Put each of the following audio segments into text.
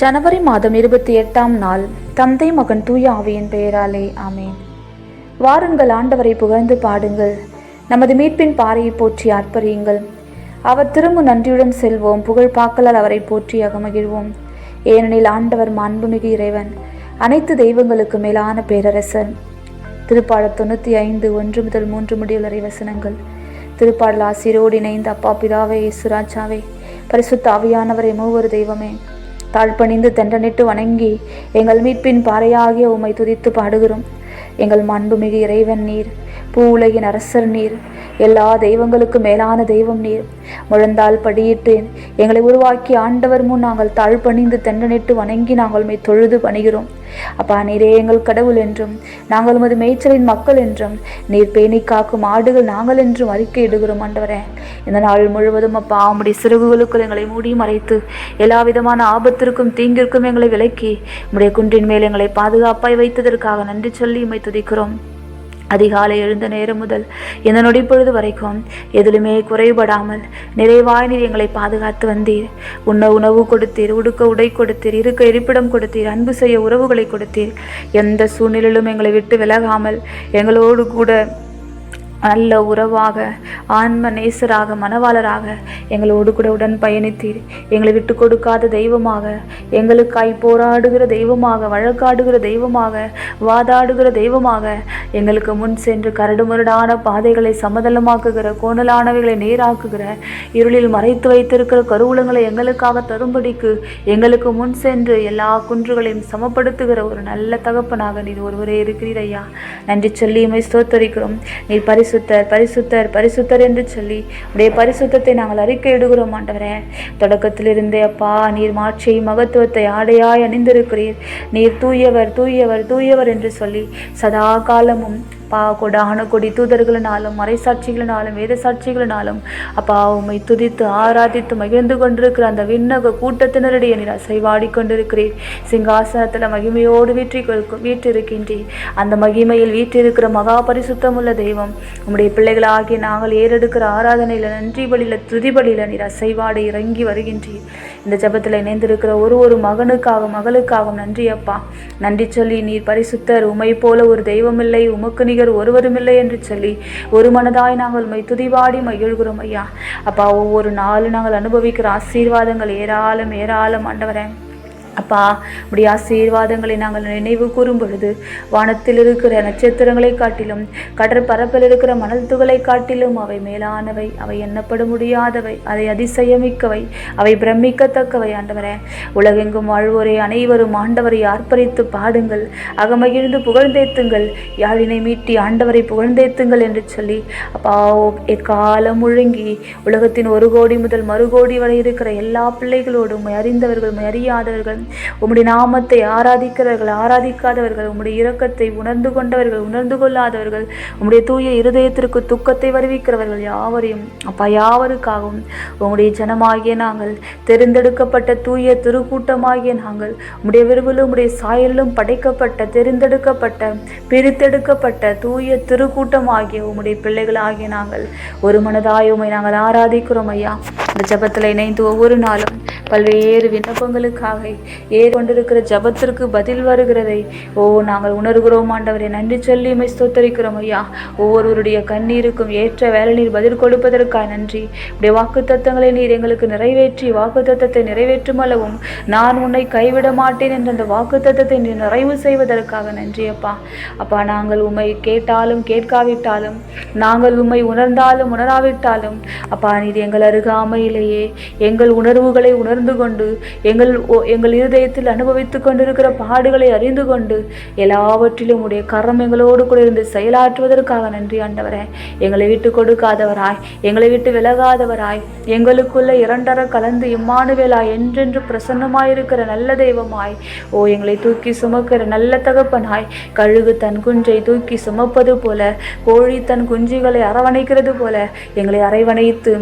ஜனவரி மாதம் இருபத்தி எட்டாம் நாள் தந்தை மகன் தூய ஆவியின் பெயராலே ஆமேன். வாருங்கள் ஆண்டவரை புகழ்ந்து பாடுங்கள். நமது மீட்பின் பாறையை போற்றி ஆர்ப்பரியுங்கள் அவர் திரும்ப நன்றியுடன் செல்வோம். புகழ் பாக்கலால் அவரை போற்றி அகமகிழ்வோம். ஏனெனில் ஆண்டவர் மாண்புமிகு இறைவன் அனைத்து தெய்வங்களுக்கு மேலான பேரரசன். திருப்பாடல் தொண்ணூற்றி ஐந்து ஒன்று முதல் மூன்று முடிவுள்ளரை வசனங்கள். திருப்பாடல் ஆசிரோடு இணைந்த அப்பா பிதாவே சுராஜாவே பரிசுத்த ஆவியானவரே மூவர் தெய்வமே தாழ்பணிந்து தெண்டனிட்டு வணங்கி எங்கள் மீட்பின் பாறையாகிய உம்மை துதித்து பாடுகிறோம். எங்கள் மாண்புமிகு இறைவன் நீர் பூ உலகின் அரசர் நீர். எல்லா தெய்வங்களுக்கும் மேலான தெய்வம் நீர். முழந்தால் படியிட்டு எங்களை உருவாக்கி ஆண்டவர் முன் நாங்கள் தாழ்பணிந்து தண்டனிட்டு வணங்கி நாங்கள் மெய் தொழுது பணிகிறோம். அப்பா நீரே எங்கள் கடவுள் என்றும் நாங்கள் உமது மேய்ச்சலின் மக்கள் என்றும் நீர் பேணி காக்கும் ஆடுகள் நாங்கள் என்றும் அறிக்கையிடுகிறோம் ஆண்டவரே. இந்த நாள் முழுவதும் அப்பா உம்முடைய சிறகுகளுக்குள் எங்களை மூடி மறைத்து எல்லா விதமான ஆபத்திற்கும் தீங்கிற்கும் எங்களை விலக்கி உம்முடைய குன்றின் மேல் எங்களை பாதுகாப்பாய் வைத்ததற்காக நன்றி சொல்லி உம்மை துதிக்கிறோம். அதிகாலை எழுந்த நேரம் முதல் இந்த நொடிப்பொழுது வரைக்கும் எதிலுமே குறைபடாமல் நிறைவாய் நீர் எங்களை பாதுகாத்து வந்தீர். உண்ண உணவு கொடுத்தீர் உடுக்க உடை கொடுத்தீர் இருக்க இருப்பிடம் கொடுத்தீர் அன்பு செய்ய உறவுகளை கொடுத்தீர். எந்த சூழ்நிலையிலும் எங்களை விட்டு விலகாமல் எங்களோடு கூட நல்ல உறவாக ஆன்ம நேசராக மனவாளராக எங்களோடு கூட உடன் பயணித்தீர். எங்களை விட்டு கொடுக்காத தெய்வமாக எங்களுக்காய் போராடுகிற தெய்வமாக வழக்காடுகிற தெய்வமாக வாதாடுகிற தெய்வமாக எங்களுக்கு முன் சென்று கரடுமுரடான பாதைகளை சமதளமாக்குகிற கோணலானவைகளை நேராக்குகிற இருளில் மறைத்து வைத்திருக்கிற கருவூலங்களை எங்களுக்காக தரும்படிக்கு எங்களுக்கு முன் சென்று எல்லா குன்றுகளையும் சமப்படுத்துகிற ஒரு நல்ல தகப்பனாக நீர் ஒருவரே இருக்கிறீர் ஐயா. நன்றி சொல்லி ஸ்தோத்தரிக்கிறோம். நீர் பரிசுத்தர் பரிசுத்தர் பரிசுத்தர் என்று சொல்லி உடைய பரிசுத்தத்தை நாங்கள் அறிக்கையிடுகிறோம் ஆண்டவரே. தொடக்கத்திலிருந்தே அப்பா நீர் மாட்சியை மகத்துவத்தை ஆடையாய் அணிந்திருக்கிறீர். நீர் தூயவர் தூயவர் தூயவர் என்று சொல்லி சதா காலமும் கொடி தூதர்களினாலும் மறைசாட்சிகளினாலும் வேத சாட்சிகளினாலும் அப்பா உம்மை துதித்து ஆராதித்து மகிழ்ந்து கொண்டிருக்கிற அந்த விண்ணக கூட்டத்தினருடைய நீர் அசைவாடி கொண்டிருக்கிறீர் சிங்காசனத்தில் மகிமையோடு வீற்றி வீற்றிருக்கின்றீர். அந்த மகிமையில் வீற்றிருக்கிற மகா பரிசுத்தமுள்ள தெய்வம் உம்முடைய பிள்ளைகளாகிய நாங்கள் ஏறெடுக்கிற ஆராதனையில் நன்றி பலியில் துதி பலியில் நீர் அசைவாடு இறங்கி வருகின்றீர். இந்த ஜபத்தில் இணைந்திருக்கிற ஒரு ஒரு மகனுக்காக மகளுக்காகவும் நன்றி அப்பா. நன்றி சொல்லி நீர் பரிசுத்தர் உமை போல ஒரு தெய்வமில்லை உமக்கு நீ நிகர் ஒருவருமில்லை என்று சொல்லி ஒரு மனதாய் நாங்கள் உமை துதிவாடி மகிழ்கிறோம் ஐயா. அப்பா ஒவ்வொரு நாளும் நாங்கள் அனுபவிக்கிற ஆசீர்வாதங்கள் ஏராளம் ஏராளம் ஆண்டவரேன் அப்பா உடைய ஆசீர்வாதங்களை நாங்கள் நினைவு கூறும் பொழுது வானத்தில் இருக்கிற நட்சத்திரங்களை காட்டிலும் கடற்பரப்பில் இருக்கிற மணல் துகளை காட்டிலும் அவை மேலானவை அவை எண்ணப்பட முடியாதவை அதை அதிசயமிக்கவை அவை பிரமிக்கத்தக்கவை. ஆண்டவரே உலகெங்கும் வாழ்வோரே அனைவரும் ஆண்டவரை ஆர்ப்பரித்து பாடுங்கள் அகமகிழ்ந்து புகழ்ந்தேத்துங்கள் யாழினை மீட்டி ஆண்டவரை புகழ்ந்தேத்துங்கள் என்று சொல்லி அப்பா எக்காலம் முழுங்கி உலகத்தின் ஒரு கோடி முதல் மறு கோடி வரை இருக்கிற எல்லா பிள்ளைகளோடும் அறிந்தவர்கள் அறியாதவர்கள் உம்முடைய நாமத்தை ஆராதிக்கிறவர்கள் ஆராதிக்காதவர்கள் உம்முடைய இரக்கத்தை உணர்ந்து கொண்டவர்கள் உணர்ந்து கொள்ளாதவர்கள் உம்முடைய தூய இருதயத்திற்கு துக்கத்தை வருவிக்கிறவர்கள் யாவரையும் அப்பா யாவருக்காகவும் உங்களுடைய ஜனமாகிய நாங்கள் தெரிந்தெடுக்கப்பட்ட தூய திருக்கூட்டமாகிய நாங்கள் உம்முடைய விருவிலும் உம்முடைய சாயலிலும் படைக்கப்பட்ட தெரிந்தெடுக்கப்பட்ட பிரித்தெடுக்கப்பட்ட தூய திருக்கூட்டமாகிய உம்முடைய பிள்ளைகளாகிய நாங்கள் ஒரு மனதாய் உமை நாங்கள் ஆராதிக்கிறோம் ஐயா. இந்த ஜபத்தில் இணைந்து ஒவ்வொரு நாளும் பல்வேறு விண்ணப்பங்களுக்காக ஏற்கொண்டிருக்கிற ஜபத்திற்கு பதில் வருகிறதை ஓ நாங்கள் உணர்கிறோம் ஆண்டவரை நன்றி சொல்லி ஸ்தோத்தரிக்கிறோம் ஐயா. ஒவ்வொருவருடைய கண்ணீருக்கும் ஏற்ற வேலை நீர் பதில் கொடுப்பதற்காக நன்றி. உடைய வாக்கு தத்தங்களை நீர் எங்களுக்கு நிறைவேற்றி வாக்கு தத்தத்தை நிறைவேற்றும் அளவும் நான் உன்னை கைவிட மாட்டேன் என்ற அந்த வாக்கு தத்தத்தை நீர் நிறைவு செய்வதற்காக நன்றி அப்பா. அப்பா நாங்கள் உம்மை கேட்டாலும் கேட்காவிட்டாலும் நாங்கள் உம்மை உணர்ந்தாலும் உணராவிட்டாலும் அப்பா நீர் எங்கள் அருகாமையிலேயே எங்கள் உணர்வுகளை உணர் உணர்ந்து கொண்டு எங்கள் ஓ- எங்கள் இருதயத்தில் அனுபவித்துக் கொண்டிருக்கிற பாடுகளை அறிந்து கொண்டு எல்லாவற்றிலும் உடைய கரம் எங்களோடு கூட இருந்து செயலாற்றுவதற்காக நன்றி ஆண்டவரே. எங்களை விட்டு கொடுக்காதவராய் எங்களை விட்டு விலகாதவராய் எங்களுக்குள்ள இரண்டர கலந்து இம்மானுவேலாய் என்றென்று பிரசன்னமாயிருக்கிற நல்ல தெய்வமாய் ஓ எங்களை தூக்கி சுமக்கிற நல்ல தகப்பனாய் கழுகு தன் குஞ்சை தூக்கி சுமப்பது போல கோழி தன் குஞ்சுகளை அரவணைக்கிறது போல எங்களை அரவணைத்து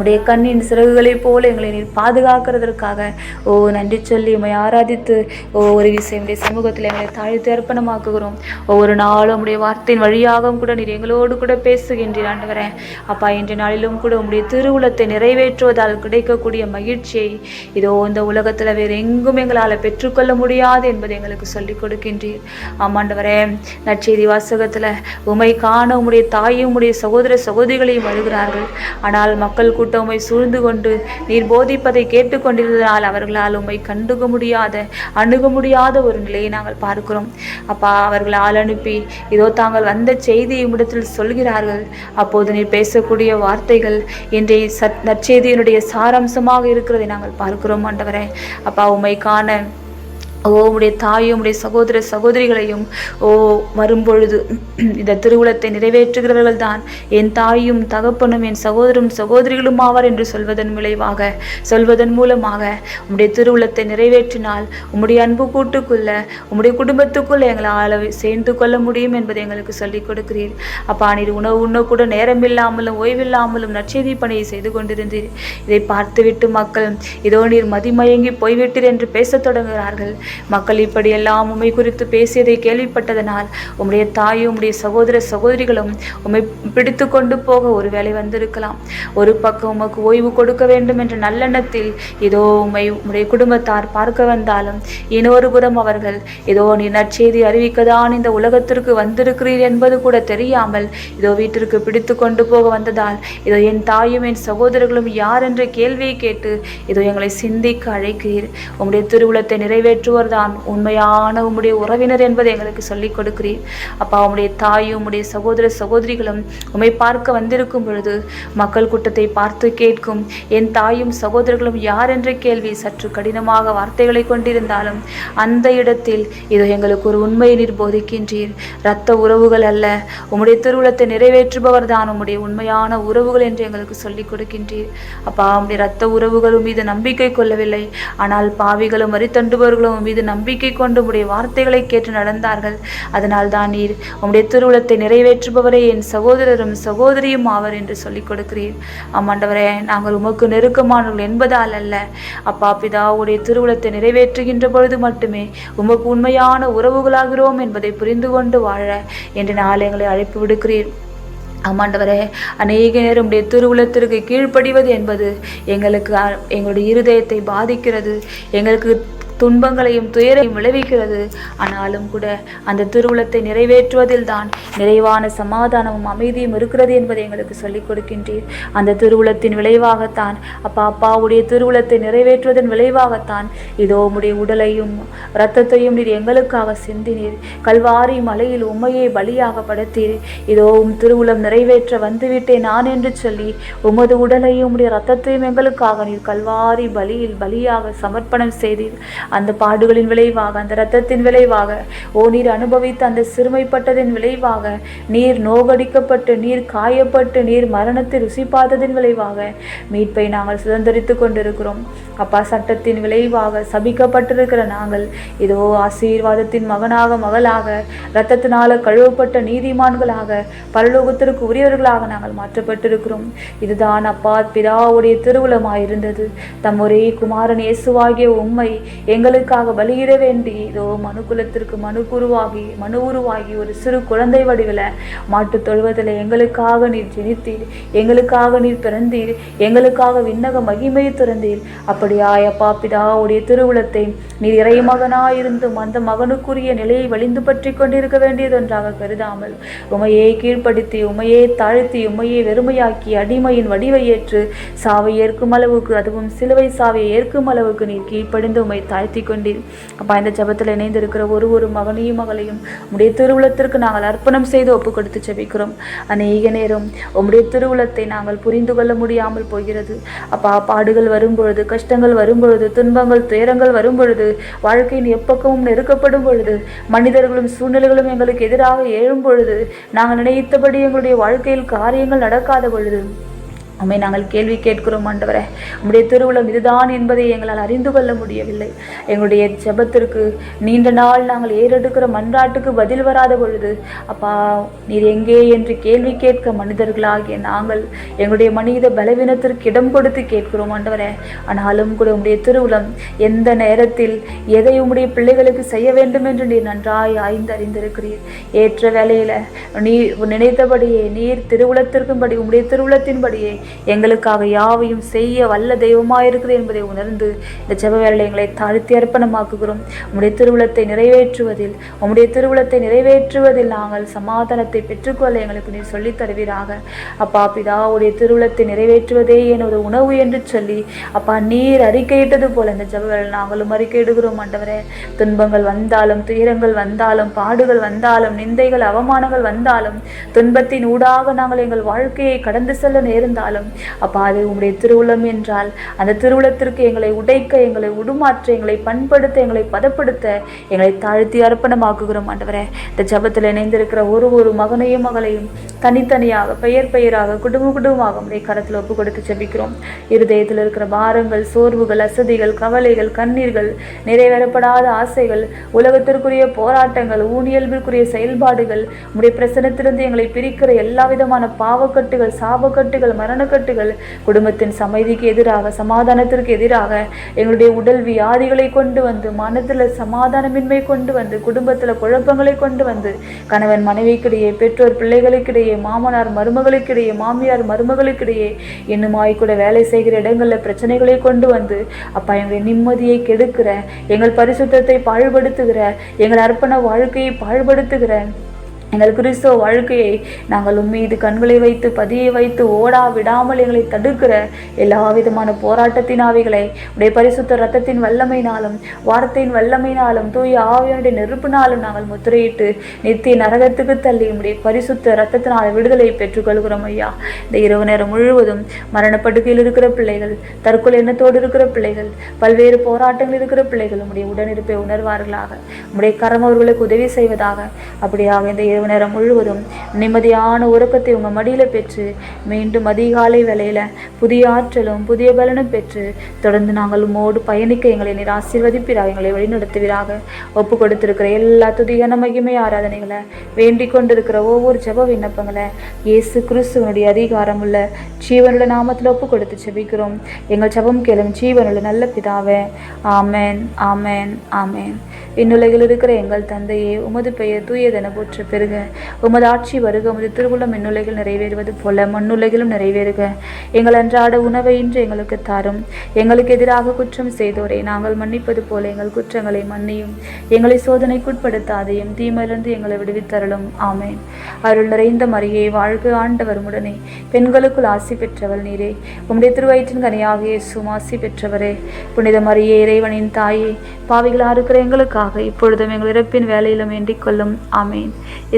உடைய கண்ணின் சிறகுகளைப் போல எங்களை நீர் பாதுகாக்கிறதற்காக. ஓ நன்றி சொல்லி உம்மை ஆராதித்து ஒவ்வொரு விஷயம் உடைய சமூகத்தில் எங்களை தாழ்த்து அர்ப்பணமாக்குகிறோம். ஒவ்வொரு நாளும் உடைய வார்த்தையின் வழியாகவும் கூட நீர் எங்களோடு கூட பேசுகின்றீர் ஆண்டவரே. அப்பா இன்றைய நாளிலும் கூட உங்களுடைய திருவுளத்தை நிறைவேற்றுவதால் கிடைக்கக்கூடிய மகிழ்ச்சியை இதோ இந்த உலகத்தில் வேறு எங்கும் எங்களால் பெற்றுக்கொள்ள முடியாது என்பதை எங்களுக்கு சொல்லிக் கொடுக்கின்றீர். ஆமாண்டவரே நற்செய்தி வாசகத்தில் உமை காண உம்முடைய தாயும் உடைய சகோதர சகோதரிகளையும் வருகிறார்கள். ஆனால் மக்கள் கூட்டம் உம்மை சூழ்ந்து கொண்டு நீர் போதிப்பதை கேட்டுக்கொண்டிருந்ததால் அவர்களால் உம்மை கண்டுக முடியாத அணுக முடியாத ஒரு நிலையை நாங்கள் பார்க்கிறோம். அப்பா அவர்கள் ஆள் அனுப்பி இதோ தாங்கள் வந்த செய்தியை இடத்தில் சொல்கிறார்கள். அப்போது நீர் பேசக்கூடிய வார்த்தைகள் இன்றைய சத் நற்செய்தியினுடைய சாராம்சமாக இருக்கிறதை நாங்கள் பார்க்கிறோம் ஆண்டவரே. அப்பா உம்மை காண ஓ உடைய தாயும் உடைய சகோதர சகோதரிகளையும் ஓ வரும்பொழுது இந்த திருவுளத்தை நிறைவேற்றுகிறவர்கள் தான் என் தாயும் தகப்பனும் என் சகோதரும் சகோதரிகளும் ஆவார் என்று சொல்வதன் விளைவாக சொல்வதன் மூலமாக உம்முடைய திருவுளத்தை நிறைவேற்றினால் உம்முடைய அன்பு கூட்டுக்குள்ள உம்முடைய குடும்பத்துக்குள்ள எங்களால் சேர்ந்து கொள்ள முடியும் என்பதை எங்களுக்கு சொல்லிக் கொடுக்கிறீர். அப்பா நீர் உணவு உண்ணக்கூட நேரமில்லாமலும் ஓய்வில்லாமலும் நற்செய்தி பணியை செய்து கொண்டிருந்தீர். இதை பார்த்துவிட்டு மக்கள் இதோ நீர் மதிமயங்கி போய்விட்டீர் என்று பேசத் தொடங்குகிறார்கள். மக்கள் இப்படியெல்லாம் உண்மை குறித்து பேசியதை கேள்விப்பட்டதனால் உம்முடைய தாயும் உம்முடைய சகோதர சகோதரிகளும் உம்மை பிடித்து கொண்டு போக ஒரு வேலை வந்திருக்கலாம். ஒரு பக்கம் உமக்கு ஓய்வு கொடுக்க வேண்டும் என்ற நல்லெண்ணத்தில் ஏதோ உம்மை உம்முடைய குடும்பத்தார் பார்க்க வந்தாலும் இன்னொரு புறம் அவர்கள் ஏதோ நீ நற்செய்தி அறிவிக்கதான் இந்த உலகத்திற்கு வந்திருக்கிறீர் என்பது கூட தெரியாமல் இதோ வீட்டிற்கு பிடித்து கொண்டு போக வந்ததால் இதோ என் தாயும் என் சகோதரர்களும் யார் என்ற கேள்வியை கேட்டு இதோ எங்களை சிந்திக்க அழைக்கிறீர். உம்முடைய திருவுளத்தை நிறைவேற்றுவதுதான் உண்மையான உம்முடைய உறவினர் என்பதை எங்களுக்கு சொல்லிக் கொடுக்கிறீர். அப்பா உம்முடைய தாயும் உம்முடைய சகோதர சகோதரிகளும் உம்மை பார்க்க வந்திருக்கும் பொழுது மக்கள் கூட்டத்தை பார்த்து கேட்கும். என் தாயும் சகோதரர்களும் யார் என்ற கேள்வி சற்று கடினமாக வார்த்தைகளை கொண்டிருந்தாலும் அந்த இடத்தில் இதோ எங்களுக்கு ஒரு உண்மையை நீர் போதிக்கின்றீர். இரத்த உறவுகள் அல்ல உம்முடைய திருவுளத்தை நிறைவேற்றுபவர் தான் உம்முடைய உண்மையான உறவுகள் என்று எங்களுக்கு சொல்லிக் கொடுக்கின்றீர். அப்பா உம்முடைய இரத்த உறவுகளும் மீது நம்பிக்கை கொள்ளவில்லை. ஆனால் பாவிகளும் மறித்தண்டுபவர்களும் உம் மீது நம்பிக்கை கொண்டு உம்முடைய வார்த்தைகளை கேட்டு நடந்தார்கள். அதனால் தான் நீர் உம்முடைய திருவுளத்தை நிறைவேற்றுபவரே என் சகோதரரும் சகோதரியும் ஆவர் என்று சொல்லிக் கொடுக்கிறீர். ஆமாண்டவரே நாங்கள் உமக்கு நெருக்கமானவர்கள் என்பதால் அல்ல. அப்பா பிதா உடைய திருவுளத்தை நிறைவேற்றுகின்ற பொழுது மட்டுமே உமக்கு உண்மையான உறவுகளாகிறோம் என்பதை புரிந்து கொண்டு வாழ என்று நாளை எங்களை அழைப்பு விடுக்கிறீர். ஆமாண்டவரே அநேக நேரம் உடைய திருவுளத்திற்கு கீழ்ப்படிவது என்பது எங்களுக்கு அ- எங்களுடைய இருதயத்தை பாதிக்கிறது. எங்களுக்கு துன்பங்களையும் துயரையும் விளைவிக்கிறது. ஆனாலும் கூட அந்த திருவுளத்தை நிறைவேற்றுவதில் தான் நிறைவான சமாதானமும் அமைதியும் இருக்கிறது என்பதை எங்களுக்கு சொல்லிக் கொடுக்கின்றீர். அந்த திருவுளத்தின் விளைவாகத்தான் அப்பா அப்பாவுடைய திருவுளத்தை நிறைவேற்றுவதன் விளைவாகத்தான் இதோ உடைய உடலையும் இரத்தத்தையும் நீர் எங்களுக்காக சிந்தினீர். கல்வாரி மலையில் உம்மையை பலியாக படுத்தீர். இதோ உம் திருவுளம் நிறைவேற்ற வந்துவிட்டேன் நான் என்று சொல்லி உமது உடலையும் உடைய இரத்தத்தையும் எங்களுக்காக நீர் கல்வாரி பலியில் பலியாக சமர்ப்பணம் செய்தீர். அந்த பாடுகளின் விளைவாக அந்த இரத்தத்தின் விளைவாக ஓ நீர் அனுபவித்த அந்த சிறுமைப்பட்டதின் விளைவாக நீர் நோகடிக்கப்பட்டு நீர் காயப்பட்டு நீர் மரணத்தை ருசி பார்த்ததின் விளைவாக மீட்பை நாங்கள் சுதந்திரித்து கொண்டிருக்கிறோம். அப்பா சட்டத்தின் விளைவாக சபிக்கப்பட்டிருக்கிற நாங்கள் இதோ ஆசீர்வாதத்தின் மகனாக மகளாக இரத்தத்தினால கழுவப்பட்ட நீதிமான்களாக பரலோகத்திற்கு உரியவர்களாக நாங்கள் மாற்றப்பட்டிருக்கிறோம். இதுதான் அப்பா பிதாவுடைய திருவுளமாயிருந்தது. தம் ஒரே குமாரன் இயேசுவாகிய எங் எங்களுக்காக பலியிட வேண்டி இதோ மனுக்குலத்திற்கு மனு குருவாகி மனு உருவாகி ஒரு சிறு குழந்தை வடிவில் மாட்டுத் தொழுவதில் எங்களுக்காக நீர் ஜெனித்தீர் எங்களுக்காக நீர் பிறந்தீர் எங்களுக்காக விண்ணக மகிமை துறந்தீர். அப்படியாய் அப்பா உடைய திருவுளத்தை நீர் இறைமகனாயிருந்தும் அந்த மகனுக்குரிய நிலையை வலிந்து பற்றி கொண்டிருக்க வேண்டியதொன்றாக கருதாமல் உமையை கீழ்ப்படுத்தி உமையை தாழ்த்தி உமையை வெறுமையாக்கி அடிமையின் வடிவை ஏற்று சாவை ஏற்கும் அளவுக்கு அதுவும் சிலுவை சாவை ஏற்கும் அளவுக்கு நீர் கீழ்ப்படிந்து உமை தாய் தாழ்த்தி கொண்டீர் அப்பா இந்த ஜபத்தில் இணைந்திருக்கிற ஒரு ஒரு மகனையும் மகளையும் உம்முடைய திருவுளத்திற்கு நாங்கள் அர்ப்பணம் செய்து ஒப்பு கொடுத்து செபிக்கிறோம் அநேக நேரம் உம்முடைய திருவுளத்தை நாங்கள் புரிந்து கொள்ள முடியாமல் போகிறது. அப்பா பாடுகள் வரும்பொழுது கஷ்டங்கள் வரும்பொழுது துன்பங்கள் துயரங்கள் வரும்பொழுது வாழ்க்கையின் எப்பக்கமும் நெருக்கப்படும் பொழுது மனிதர்களும் சூழ்நிலைகளும் எங்களுக்கு எதிராக எழும் பொழுது நாங்கள் நினைத்தபடி எங்களுடைய வாழ்க்கையில் காரியங்கள் நடக்காத பொழுது உம்மை நாங்கள் கேள்வி கேட்கிறோம் ஆண்டவரே. உங்களுடைய திருவுளம் இதுதான் என்பதை எங்களால் அறிந்து கொள்ள முடியவில்லை. எங்களுடைய ஜெபத்திற்கு நீண்ட நாள் நாங்கள் ஏறெடுக்கிற மன்றாட்டுக்கு பதில் வராத பொழுது அப்பா நீர் எங்கே என்று கேள்வி கேட்க மனிதர்களாகிய நாங்கள் எங்களுடைய மனித பலவீனத்திற்கு இடம் கொடுத்து கேட்கிறோம் ஆண்டவரே. ஆனாலும் கூட உங்களுடைய திருவுளம் எந்த நேரத்தில் எதை உங்களுடைய பிள்ளைகளுக்கு செய்ய வேண்டும் என்று நீர் நன்றாய் ஆய்ந்து அறிந்திருக்கிறீர் ஏற்ற வேலையில் நீர் நினைத்தபடியே நீர் திருவுளத்திற்கும்படி உங்களுடைய திருவுளத்தின்படியே எங்களுக்காக யாவையும் செய்ய வல்ல தெய்வமாயிருக்கிறது என்பதை உணர்ந்து இந்த ஜெப வேலை எங்களை தாழ்த்தி அர்ப்பணமாக்குகிறோம். உம்முடைய திருவுளத்தை நிறைவேற்றுவதில் உம்முடைய திருவுளத்தை நிறைவேற்றுவதில் நாங்கள் சமாதானத்தை பெற்றுக்கொள்ள எங்களுக்கு நீர் சொல்லித் தருவீராக. அப்பா பிதா உடைய திருவுளத்தை நிறைவேற்றுவதே என் ஒரு உணவு என்று சொல்லி அப்பா நீர் அறிக்கையிட்டது போல இந்த ஜெப நாங்களும் அறிக்கையிடுகிறோம் ஆண்டவரே. துன்பங்கள் வந்தாலும் துயரங்கள் வந்தாலும் பாடுகள் வந்தாலும் நிந்தைகள் அவமானங்கள் வந்தாலும் துன்பத்தின் ஊடாக நாங்கள் எங்கள் வாழ்க்கையை கடந்து செல்ல நேர்ந்தாலும் அப்பா அது உங்களுடைய திருவுளம் என்றால் அந்த திருவுளத்திற்கு எங்களை உடைக்க எங்களை உடுமாற்ற எங்களை பண்படுத்த எங்களை பதப்படுத்த எங்களை தாழ்த்தி அர்ப்பணமாக்குகிறோம் ஆண்டவரே. இந்த ஜபத்தில் இணைந்திருக்கிற ஒரு ஒரு மகனையும் மகளையும் தனித்தனியாக பெயர் பெயராக குடும்ப குடும்பமாக உடைய கரத்தில் ஒப்பு கொடுத்து ஜெபிக்கிறோம். இருதயத்தில் இருக்கிற பாரங்கள் சோர்வுகள் அசதிகள் கவலைகள் கண்ணீர்கள் நிறைவேறப்படாத ஆசைகள் உலகத்திற்குரிய போராட்டங்கள் ஊனியல்பிற்குரிய செயல்பாடுகள் உடைய பிரசனத்திலிருந்து எங்களை பிரிக்கிற எல்லா விதமான பாவக்கட்டுகள் சாபக்கட்டுகள் மரணக்கட்டுகள் குடும்பத்தின் சமைதிக்கு எதிராக சமாதானத்திற்கு எதிராக எங்களுடைய உடல் வியாதிகளை கொண்டு வந்து மனத்தில் சமாதானமின்மை கொண்டு வந்து குடும்பத்தில் குழப்பங்களை கொண்டு வந்து கணவன் மனைவிக்கிடையே பெற்றோர் பிள்ளைகளுக்கிடையே மாமனார் மருமகளுக்கிடையே மாமியார் மருமகளுக்கிடையே இன்னுமாய் கூட வேலை செய்கிற இடங்களில் பிரச்சனைகளை கொண்டு வந்து அப்பா எங்களுடைய நிம்மதியை கெடுக்கிற எங்கள் பரிசுத்தத்தை பாழ்படுத்துகிற எங்கள் அர்ப்பண வாழ்க்கையை பாழ்படுத்துகிற எங்கள் கிறிஸ்தவ வாழ்க்கையை நாங்கள் உம்மீது கண்களை வைத்து பதியை வைத்து ஓடா விடாமல் எங்களை தடுக்கிற எல்லா விதமான போராட்டத்தின் ஆவிகளை உடைய பரிசுத்த ரத்தத்தின் வல்லமையினாலும் வார்த்தையின் வல்லமையினாலும் தூய ஆவியனுடைய நெருப்பினாலும் நாங்கள் முத்திரையிட்டு நித்திய நரகத்துக்கு தள்ளி உடைய பரிசுத்த ரத்தத்தினால் விடுதலை பெற்றுக்கொள்கிறோம் ஐயா. இந்த இரவு நேரம் முழுவதும் மரணப்படுக்கையில் இருக்கிற பிள்ளைகள் தற்கொலை எண்ணத்தோடு இருக்கிற பிள்ளைகள் பல்வேறு போராட்டங்கள் இருக்கிற பிள்ளைகள் உடைய உடனிருப்பை உணர்வார்களாக. உடைய கரம் அவர்களுக்கு உதவி செய்வதாக. அப்படியாக இந்த இரவு நேரம் முழுவதும் நிம்மதியான உறக்கத்தை உங்கள் மடியில் பெற்று மீண்டும் அதிகாலை வேளையில புதிய ஆற்றலும் புதிய பலனும் பெற்று தொடர்ந்து நாங்கள் உமோடு பயணிக்க எங்களை நீர் ஆசீர்வதிப்பீராக எங்களை வழிநடத்துவீராக. ஒப்பு கொடுத்திருக்கிற எல்லா துதிகன மகிமை ஆராதனைகளை வேண்டிக் கொண்டிருக்கிற ஒவ்வொரு ஜெப விண்ணப்பங்களை இயேசு கிறிஸ்துவனுடைய அதிகாரம் உள்ள ஜீவனுள்ள நாமத்தில் ஒப்பு கொடுத்து ஜெபிக்கிறோம். எங்கள் ஜெபம் கேளும் ஜீவனுள்ள நல்ல பிதாவே ஆமேன் ஆமென் ஆமென். விண்ணுலகில் இருக்கிற எங்கள் தந்தையே உமது பெயர் தூயதென போற்று பெருக உமது ஆட்சி வருக உமது திருவுளம் விண்ணுலகில் நிறைவேறுவது போல மண்ணுலைகளும் நிறைவேறுக. எங்கள் அன்றாட உணவை இன்று எங்களுக்கு தாரும். எங்களுக்கு எதிராக குற்றம் செய்தோரை நாங்கள் மன்னிப்பது போல எங்கள் குற்றங்களை மன்னியும். எங்களை சோதனைக்குட்படுத்தாதையும் தீமையிலிருந்து எங்களை விடுவித்தரலும் ஆமேன். அருள் நிறைந்த மரியை வாழ்க ஆண்டவர் உடனே பெண்களுக்குள் ஆசி பெற்றவள் நீரே. உம்முடைய திருவயிற்றின் கனியாக இயேசுவும் ஆசி பெற்றவரே. புனித மரியே இறைவனின் தாயே பாவிகளாக இருக்கிற எங்களுக்காக இப்பொழுதும் எங்கள் இறப்பின் வேலையிலும் வேண்டிக் கொள்ளும். ஆமேன்.